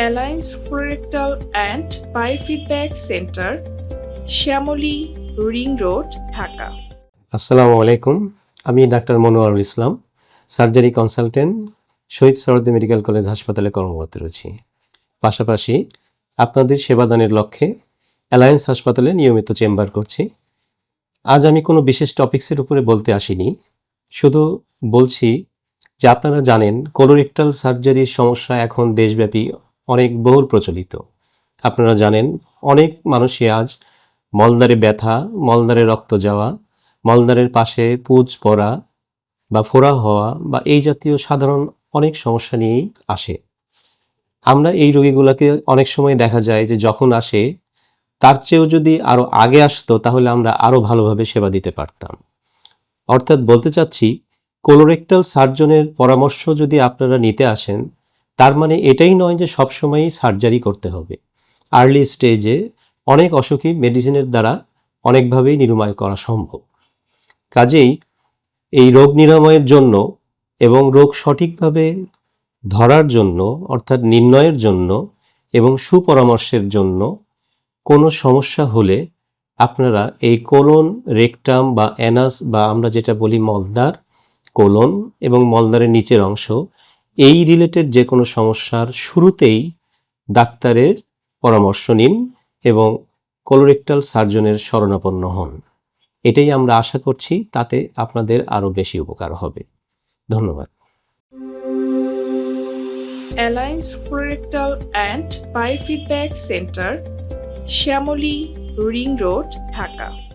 Alliance colorectal and biofeedback centre Shyamoli ring road Dhaka আসসালামু আলাইকুম। আমি doctor Manowarul Islam, surgery consultant, Shaheed Suhrawardy medical college হাসপাতালে কর্মরত রয়েছি। পাশাপাশি আপনাদের সেবাদানের লক্ষ্যে অ্যালায়েন্স হাসপাতালে নিয়মিত চেম্বার করছি। আজ আমি কোনো বিশেষ টপিক্সের উপরে বলতে আসিনি। শুধু বলছি যে আপনারা জানেন কোলোরেক্টাল সার্জারির সমস্যা এখন দেশব্যাপী অনেক বহুল প্রচলিত। আপনারা জানেন, অনেক মানুষই আজ মলদারে ব্যথা মলদারে রক্ত যাওয়া, মলদ্বারের পাশে পুজ পড়া বা ফোড়া হওয়া বা এই জাতীয় সাধারণ অনেক সমস্যা নিয়েই আসে। আমরা এই রোগীগুলোকে অনেক সময় দেখা যায় যে যখন আসে, তার চেয়েও যদি আরও আগে আসতো, তাহলে আমরা আরও ভালোভাবে সেবা দিতে পারতাম। অর্থাৎ বলতে চাচ্ছি কোলোরেক্টাল সার্জনের পরামর্শ যদি আপনারা নিতে আসেন তার মানে এটাই নয় যে সবসময়ই সার্জারি করতে হবে। আর্লি স্টেজে অনেক অসুখী মেডিসিনের দ্বারা অনেকভাবেই নিরাময় করা সম্ভব। কাজেই এই রোগ নিরাময়ের জন্য এবং রোগ সঠিকভাবে ধরার জন্য, অর্থাৎ নির্ণয়ের জন্য এবং সুপরামর্শের জন্য কোনো সমস্যা হলে আপনারা এই কোলন, রেকটাম বা অ্যানাস বা আমরা যেটা বলি মলদার কোলন এবং মলদারের নিচের অংশ এই রিলেটেড যে কোনো সমস্যার শুরুতেই ডাক্তারের পরামর্শ নিন এবং কোলোরেক্টাল সার্জনের শরণাপন্ন হন। এটাই আমরা আশা করছি, তাতে আপনাদের আরও বেশি উপকার হবে। ধন্যবাদ। Alliance colorectal and biofeedback centre Shyamoli ring road Dhaka